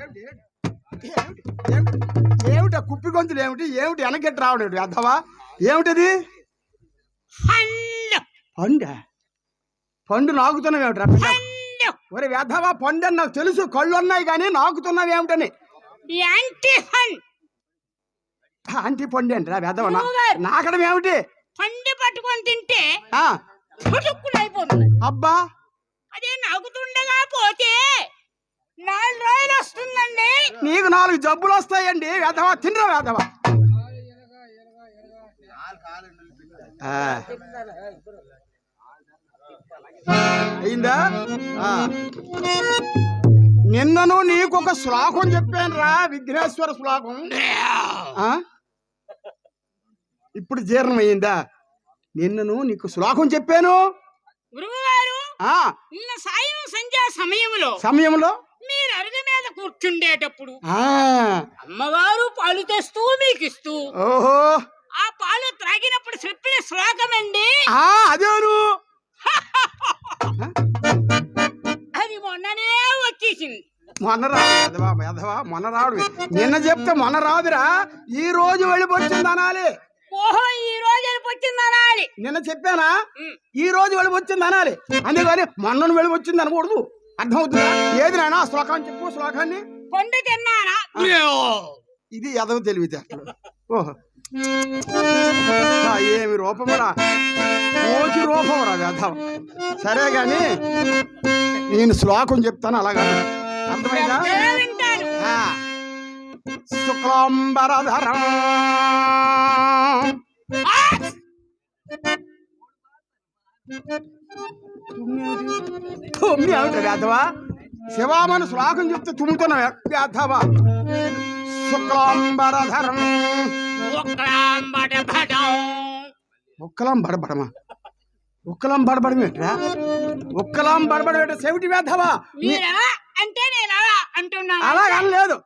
ఏమిటి ఏమిటి ఏమిటి ఏమిటి కుప్పి గొంతులు ఏమిటి? ఏమిటి వెనకెట్టి రావడం అర్థవా ఏమిటది? పండ? పండు నాకుతున్నావు ఏమిటి ఒరే వ్యధవా పండు అని నాకు తెలుసు కళ్ళు ఉన్నాయి కానీ నాకుతున్నావు ఏమిటని. ఆంటీ పండు. ఏంటి రా వ్యధవ. నాకడం ఏమిటి? పండు పట్టుకొని తింటే అబ్బా. అదే నాకుతుండగా పోతే నాలుగు రోజులు వస్తుందండి. నీకు నాలుగు జబ్బులు వస్తాయండి. వ్యధవా తినరా వ్యధవా ఆ. అయిందా. నిన్నను నీకు ఒక శ్లోకం చెప్పాను రా విఘ్నేశ్వర శ్లోకం. ఆ? ఇప్పుడు జీర్ణమయ్యిందా? నిన్నను నీకు శ్లోకం చెప్పాను. గురువుగారు ఆ. నిన్న సాయం సంధ్యా సమయంలో సమయంలో? మీరు అరుగు మీద కూర్చుండేటప్పుడు ఆ. అమ్మగారు పాలు తెస్తూ మీకు ఇస్తూ ఓహో. ఆ పాలు త్రాగినప్పుడు చెప్పిన శ్లోకం అండి ఆ అదేను. వచ్చేసింది మొన్న రాదు యదవా యదవా మొన్న రాడు నిన్న చెప్తే మొన్న రాదురా ఈ రోజు వెళ్ళిపోతుంది అనాలి. ఓహో ఈ రోజు అనాలి. నిన్న చెప్పానా. ఈ రోజు వెళ్ళిపోతుంది అనాలి. అందుకని మొన్న వెళ్ళిపోతుంది అనకూడదు. అర్థమవుతుందా? ఏది నాయనా? శ్లోకాన్ని చెప్పు శ్లోకాన్ని. పండు ఇది ఎదవ తెలివితేటలు. ఓహో. ఏమి రూపమురా? కోటి రూపమురా వేధవ. సరే గాని నేను శ్లోకం చెప్తాను అలాగా? అర్థమైందా. శుక్లాంబరధరం. తుమ్మి ఏమిటి వేధవా శివామని శ్లోకం చెప్తే తుమ్ముతున్నా వేధవా శుక్లాంబరధరం. ఒక్కలం బడబడమా ఒక్కలం బడబడం ఏంట్రా ఒక్కలం బడబడం ఏంట చెవిటి వేధవా అంటే నేను అలా అంటున్నాను అలాగనలేదు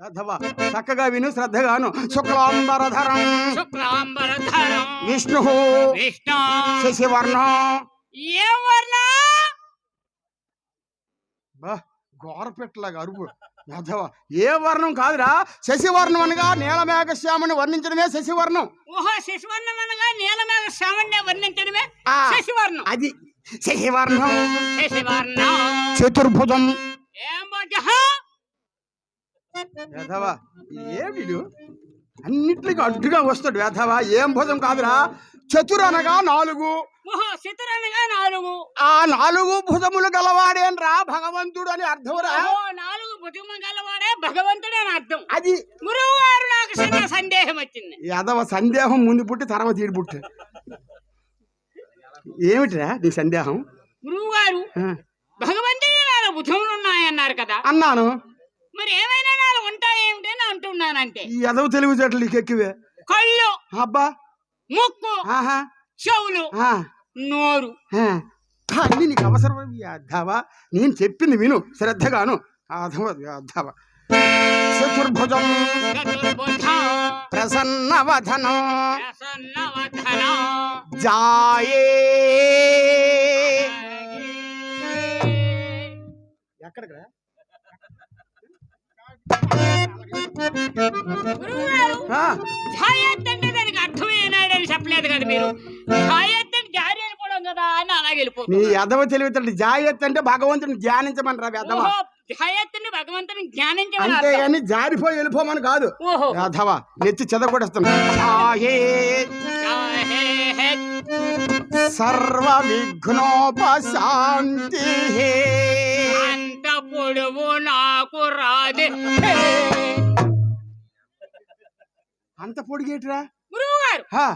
వేధవా చక్కగా విను శ్రద్ధగాను. శుక్లాంబరధరం. శుక్లాంబరధరం. విష్ణు. విష్ణు. శశివర్ణం. ఏం వర్ణం? బా గోరపెట్టలాగా అరుపు యాదవ ఏ వర్ణం కాదురా. శశివర్ణం అనగా నీలమేఘశ్యామని వర్ణించడమే శశివర్ణం. ఓహో శశివర్ణం అనగా నీలమేఘ శ్రావణ్ణి వర్ణించడమే శశివర్ణం. అది శశివర్ణం. శశివర్ణం. చతుర్భుజం. వేధవా ఏ వీడు అన్నిట్లకి అడ్డుగా వస్తాడు వేధవా ఏం భుజం కాదురా? చతుర్ అనగా నాలుగు. ఓహో శతురనగా నాలుగు. ఆ నాలుగు భుజములు గలవాడేన్ రా భగవంతుడు అని అర్థమురా? ఓహో నాలుగు భుజములు గలవాడే భగవంతుడే అని అర్థం. అది గురువు గారు నాకు సందేహం వచ్చింది. యాదవ సందేహం ముందు పుట్టి తర్వాత ఈడు పుట్టి ఏమిటిరా నీ సందేహం? గురువు గారు భగవంతుడి నాలుగు భుజములు ఉన్నాయన్నారు కదా. అన్నాను. మరి ఏమైనా నాలుగు ఉంటాయేమిటి అని అంటున్నానంటే. ఈ ఎదవ తెలివితేటలు నీకు ఎక్కువే. కళ్ళు అబ్బా. ముక్కు ఆహా. చెవులు ఆ, నోరు. ఆ. అన్ని నీకు అవసరం యాదవ నేను చెప్పింది విను శ్రద్ధగాను. అధవ యాదవ చతుర్భుజం ప్రసన్నవధనం జాయే ఎక్కడికి అంటే దానికి చెప్పలేదు కదా మీరు. ఛాయత్ అంటే జారి వెళ్ళిపోవడం కదా అని అలాగే నీ వెళ్ళిపోతుంది ఎదవ తెలివితేటలు జాయత్ అంటే భగవంతుని ధ్యానించమని రా అంటే భగవంతుని అంతే అర్థం. జారిపోయి వెళ్ళిపోమని కాదు. ఓహో. యాదవ నెత్తి చెదగొడేస్తాను సర్వ విఘ్నోపశాంతి అంత పొడవు నాకు అంత పొడిగేటిరా? గురువు గారు హా.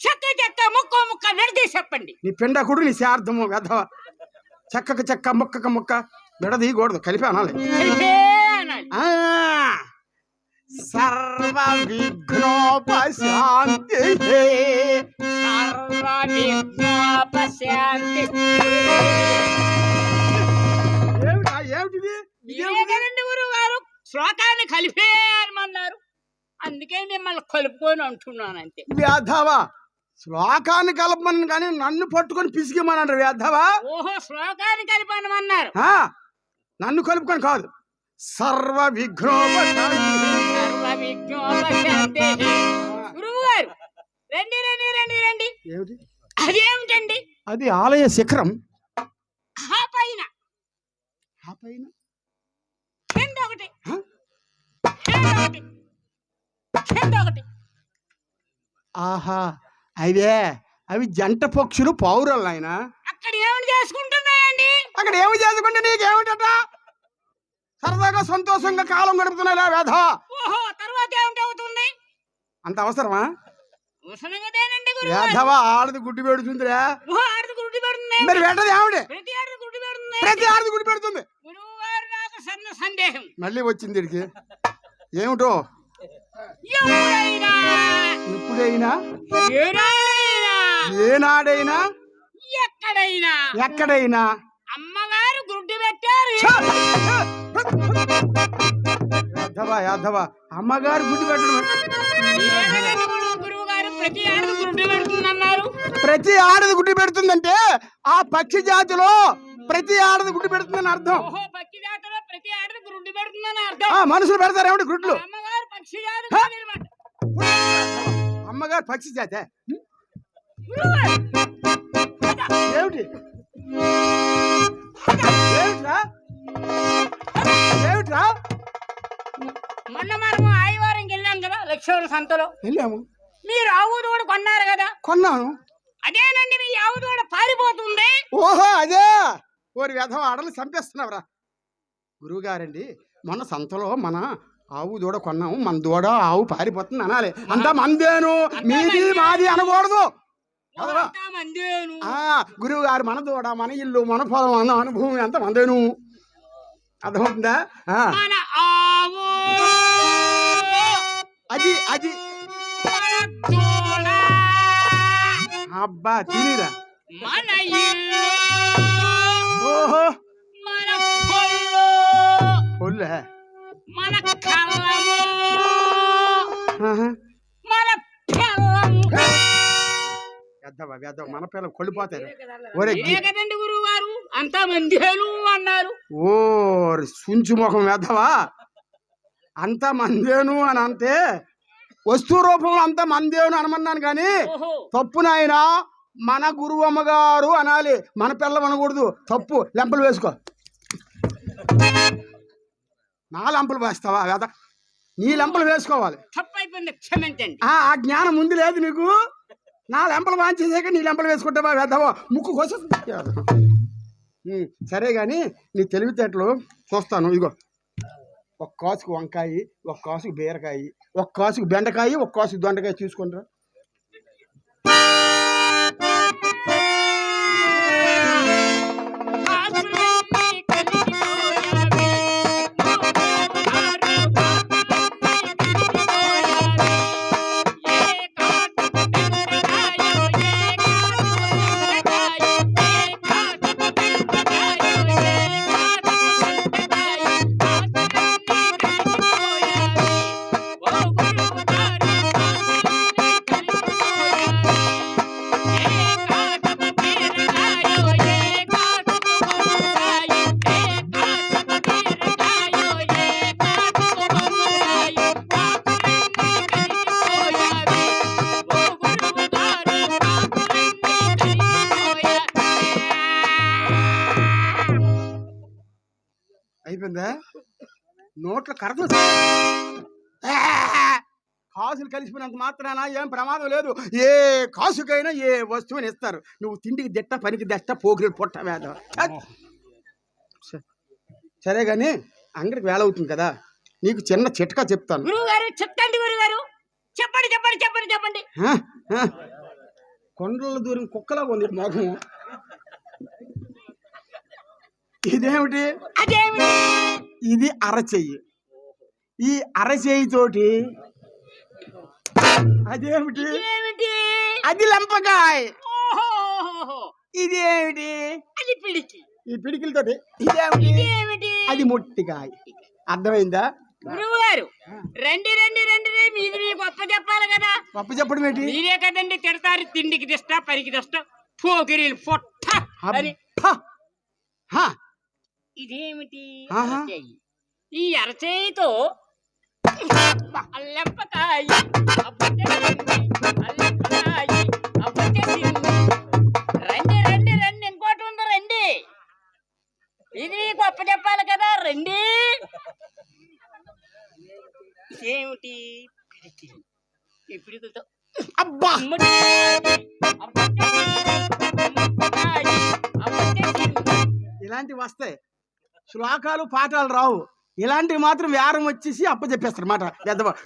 చెక్క చెక్క ముక్క ముక్క విడదీసి చెప్పండి. నీ పిండకుడు నీ శార్థము వెధవ చెక్కకు చెక్క ముక్కకు ముక్క. విడదీయకూడదు కలిపి అనాలి. కలిపే అనాలి. ఆ, సర్వ విఘ్నోపశాంతి సర్వ విఘ్నోపశాంతి. ఏమిటిది శ్లోకాన్ని కలిపే అనమన్నారు అందుకే మిమ్మల్ని కలుపుకొని అంటున్నాను అంతే. వేధవా శ్లోకాన్ని కలపమని కానీ నన్ను పట్టుకొని పిసిగిమన్నాడు వేధవా ఓహో శ్లోకాన్ని కలిపనమన్నారు. నన్ను కలుపుకొని కాదు. సర్వ అదేమిటండి అది ఆలయ శిఖరం. పైన. ఒకటి ఒకటి ఆహా అవే అవి జంట పక్షులు పౌరులు ఆయన అక్కడ ఏమిటి చేసుకుంటున్నాయండి? అక్కడ ఏమి చేసుకుంటే నీకేమిటట? సరదాగా సంతోషంగా కాలం గడుపుతున్నాయి వేధ. ఓహో తర్వాత ఏమిటి అవుతుంది? అంత అవసరమా? ఉసనగదేనండి గురువు గారు. వేధవ ఆడది గుడ్డి పెడుతుందిరా. ఓహో ఆడది గుడ్డి పెడుతుంది. మరి వెంటది ఆవిడే ప్రతి ఆడది గుడ్డి పెడుతుంది. ప్రతి ఆడది గుడ్డి పెడుతుంది. గురువు గారు నాకు సన్న సందేహం. మళ్ళీ వచ్చింది ఇడికి ఏమిటో? ఎప్పుడైనా ఏనాడైనా? ఎక్కడైనా? ఎక్కడైనా? అమ్మగారు గుడ్డు పెట్టారు. ఛ! యాదవ యాదవ. అమ్మగారు గుడ్డి పెట్టడం ప్రతి ఆడది గుడ్డు పెడుతుందంటే ఆ పక్షి జాతిలో ప్రతి ఆడది గుడ్డి పెడుతుందని అర్థం. మనుషులు పెడతారు ఏమిటి గుడ్లు? అమ్మగారు పక్షి జాతి ఏమిటి? మొన్న మనము ఆదివారంకి వెళ్ళాం కదా లక్ష్మణ సంతలో. వెళ్ళాము. మీరు ఆవు దూడ కొన్నారు కదా? కొన్నాను. అదేనండి మీ ఆవు దూడ పారిపోతుంది. ఓహో అదే. ఓరి వ్యధం ఆడలు చంపేస్తున్నావురా. గురువు గారండి మొన్న సంతలో మన ఆవు దూడ కొన్నాము. మన దూడ ఆవు పారిపోతుంది అనాలి. అంతా మందేను. మీది మాది. అనకూడదు? అంతా గురువు గారు మన దూడ మన ఇల్లు మన పొలం మన అనుభవం ఎంత మందేను. అర్థమవుతుందా? మన ఆవు. అది అది. అబ్బా తినిరా ఓహో. మన పొల్లు మన పిల్లలు కొళ్ళిపోతారు. గురువు గారు అంతా మందేను అన్నారు. ఓ సుంచు ముఖం వేద్దావా అంత మందేను అని అంటే వస్తు రూపంలో అంత మందేను అనమన్నాను కానీ తప్పు నాయన మన గురువు అమ్మగారు అనాలి. మన పిల్లం అనకూడదు. తప్పు. లెంపలు వేసుకో. నా లెంపలు వేస్తావా వేద? నీ లెంపలు వేసుకోవాలి. ఆ ఆ జ్ఞానం ముందు లేదు నీకు? నా లెంపలు వాంచేసాక నీ లెంపలు వేసుకుంటావా వేద్దావా ముక్కు కోసం సరే కానీ నీ తెలివితేటలు చూస్తాను. ఇగో. ఒక కాసుకు వంకాయ ఒక కాసుకు బీరకాయ ఒక కాసుకు బెండకాయ ఒక కాసుకు దొండకాయ తీసుకుంటారా నోట్ల కరతలు ఆ! కాసులు కలిసిపోయినంత మాత్రాన ఏం ప్రమాదం లేదు. ఏ కాసుకైనా ఏ వస్తువుని ఇస్తారు. నువ్వు తిండికి దిట్ట పనికి దట్ట పోగిరి పొట్ట వేద. సరే కానీ అంగడికి వేల అవుతుంది కదా. నీకు చిన్న చిట్కా చెప్తాను. చెప్తాండి చెప్పండి చెప్పండి చెప్పండి చెప్పండి? కొండల దూరం కుక్కలా ఉంది మొఖం. ఇదేమిటి? అదేమిటి? ఇది అరచెయ్యి ఈ అరచెయ్యి తోటి అదేమిటి అది లంపకాయ్ ఓహో ఇది ఏమిటి అది పిడికి ఈ పిడికిలతోటి ఇదేమిటి ఏమిటి అది మొట్టికాయ అర్థమైందా గురువు గారు రండి రండి రండి రండి మీది మీకు గొప్ప చెప్పాలి కదా గొప్ప చెప్పడం ఏంటి మీరే కదండి తిడతారు తిండికి తెస్తా పరికి తెస్తా పోకిరీలు పొట్ట! హ, ఇదేమిటి. ఈ అరచేయితో అల్లెంపకాయ. అల్లెంపకాయ. రండి రండి రండి ఇంకోటి ఉంది రండి ఇది గొప్ప చెప్పాలి కదా రండి. ఈ పిడికిలతో అబ్బా. ఇలాంటివి వస్తాయి శ్లోకాలు పాఠాలు రావు. ఇలాంటివి మాత్రం వ్యారం వచ్చేసి అప్పచెప్పేస్తారు మాట. పెద్దవాడు